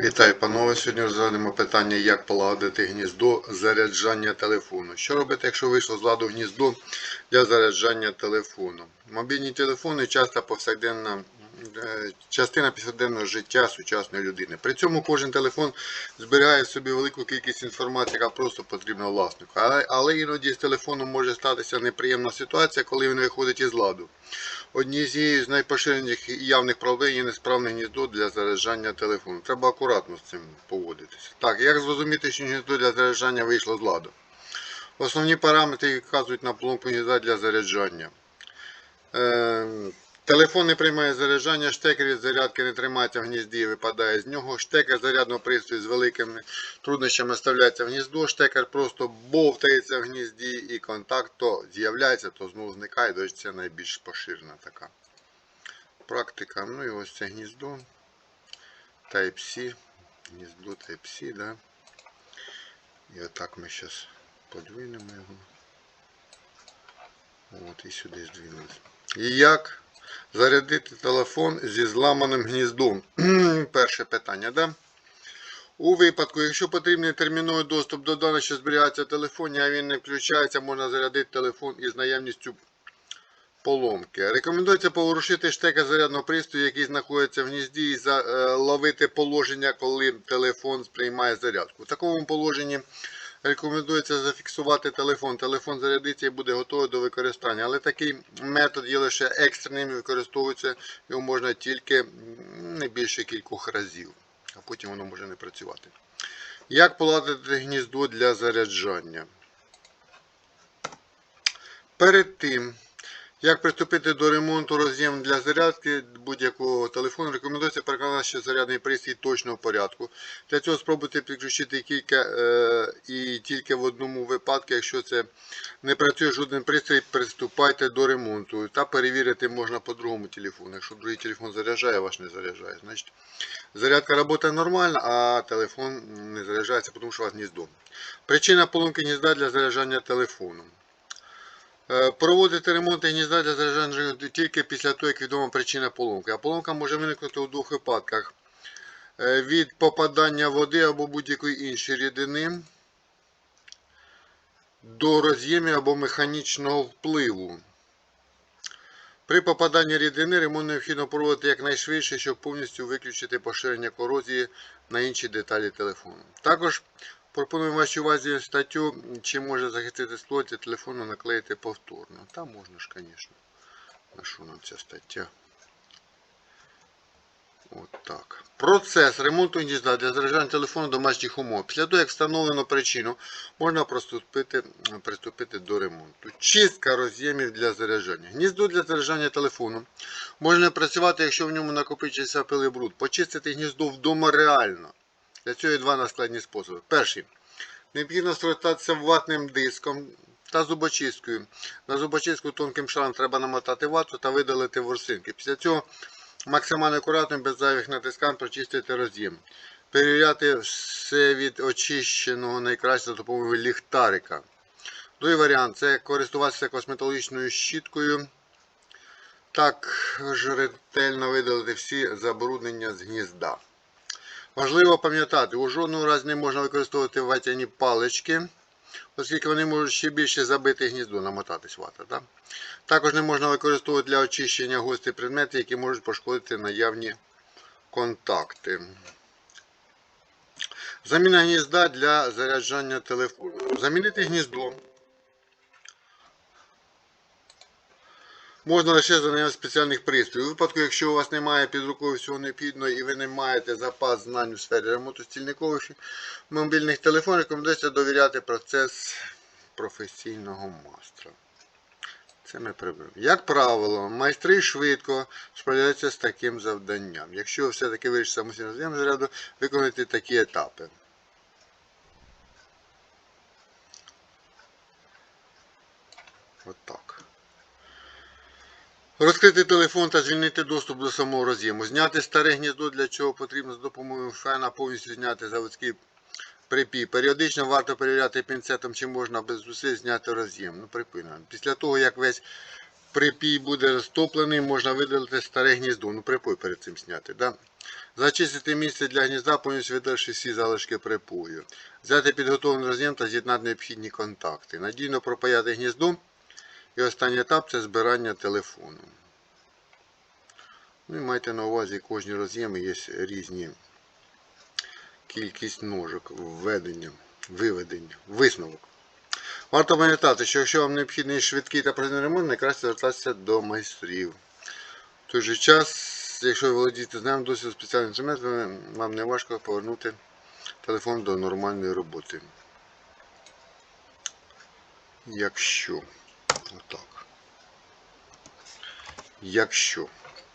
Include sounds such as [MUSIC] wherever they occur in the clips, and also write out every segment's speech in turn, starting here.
Вітаю, панове. Сьогодні розглянемо питання, як полагодити гніздо заряджання телефону. Що робити, якщо вийшло з ладу гніздо для заряджання телефону? Мобільні телефони часто повсякденна частина повсякденного життя сучасної людини. При цьому кожен телефон зберігає в собі велику кількість інформації, яка просто потрібна власнику. Але, але іноді з телефоном може статися неприємна ситуація, коли він виходить із ладу. Однією з найпоширеніших і явних проблем є несправне гніздо для заряджання телефону. Треба акуратно з цим поводитися. Так, як зрозуміти, що гніздо для заряджання вийшло з ладу? Основні параметри вказують на поломку гнізда для заряджання. Телефон не приймає заряджання, штекер від зарядки не тримається в гнізді і випадає з нього. Штекер зарядного пристрою з великими труднощами вставляється в гніздо, штекер просто бовтається в гнізді і контакт то з'являється, то знову зникає. До це найбільш поширена така практика. Ну і ось це гніздо. Type-C. Гніздо Type-C, да. І отак ми зараз подвинемо його. От і сюди здвинули. І як зарядити телефон зі зламаним гніздом? [CLEARS THROAT] Перше питання, да? У випадку, якщо потрібний терміновий доступ до даних, що зберігається в телефоні, а він не включається, можна зарядити телефон із наявністю поломки. Рекомендується поворушити штекер зарядного пристрою, який знаходиться в гнізді, і заловити положення, коли телефон сприймає зарядку. В такому положенні рекомендується зафіксувати телефон. Телефон зарядиться і буде готовий до використання. Але такий метод є лише екстреним і використовується його можна тільки не більше кількох разів, а потім воно може не працювати. Як поладити гніздо для заряджання? Перед тим, як приступити до ремонту роз'єм для зарядки будь-якого телефону, рекомендується переконати, що зарядний пристрій точно в порядку. Для цього спробуйте підключити кілька е, і тільки в одному випадку, якщо це не працює жоден пристрій, приступайте до ремонту. Та перевірити можна по другому телефону. Якщо другий телефон заряджає, ваш не заряджає, значить зарядка працює нормально, а телефон не заряджається, тому що у вас гніздо. Причина поломки гнізда для заряджання телефону. Е, Проводити ремонт гнізда для заряджання тільки після того, як відома причина поломки. А поломка може виникнути у двох випадках: Е, від попадання води або будь-якої іншої рідини до роз'ємів або механічного впливу. При попаданні рідини ремонт необхідно проводити якнайшвидше, щоб повністю виключити поширення корозії на інші деталі телефону. Також пропонуємо вашій увазі статтю, чи може захистити для телефону наклеїти повторно. Та можна ж, звісно. На що нам ця стаття? От так. Процес ремонту гнізда для заряджання телефону домашніх умов. Після того, як встановлено причину, можна приступити, приступити до ремонту. Чистка роз'ємів для заряджання. Гніздо для заряджання телефону може не працювати, якщо в ньому накопичується пил бруд. Почистити гніздо вдома реально. Для цього є два наскладні способи. Перший. Необхідно скористатися ватним диском та зубочисткою. На зубочистку тонким шаром треба намотати вату та видалити ворсинки. Після цього максимально акуратно, без зайвих натискань прочистити роз'єм. Перевіряти все від очищеного найкраще за допомогою ліхтарика. Другий варіант це користуватися косметологічною щіткою. Також ретельно видалити всі забруднення з гнізда. Важливо пам'ятати, у жодному разі не можна використовувати ватяні палички, оскільки вони можуть ще більше забити гніздо, намотатись вата. Да? Також не можна використовувати для очищення гості предмети, які можуть пошкодити наявні контакти. Заміна гнізда для заряджання телефону. Замінити гніздо можна лише за наявності спеціальних пристроїв. У випадку, якщо у вас немає під рукою всього необхідного і ви не маєте запас знань у сфері ремонту стільникових мобільних телефонів, рекомендується довіряти процес професійного майстра. Це ми приберемо. Як правило, майстри швидко справляються з таким завданням. Якщо ви все-таки вирішите самостійно з заряду, виконуйте такі етапи. Отак. Розкрити телефон та звільнити доступ до самого роз'єму. Зняти старе гніздо, для чого потрібно з допомогою фена повністю зняти заводський припій. Періодично варто перевіряти пінцетом, чи можна без зусиль зняти роз'єм. Ну, припинено. Після того, як весь припій буде розтоплений, можна видалити старе гніздо. Ну, припой перед цим зняти. Да? Зачистити місце для гнізда, повністю видаливши всі залишки припою. Взяти підготовлений роз'єм та з'єднати необхідні контакти. Надійно пропаяти гніздо. І останній етап це збирання телефону. Ну і майте на увазі, кожні роз'єми є різні кількість ножок, введення, виведення, висновок. Варто пам'ятати, що якщо вам необхідний швидкий та простий ремонт, найкраще звертатися до майстрів. В той же час, якщо ви володієте знаєм досить спеціальним інструментом, вам не важко повернути телефон до нормальної роботи. Якщо. Отак. Якщо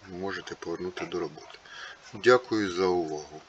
можете повернути до роботи. Дякую за увагу.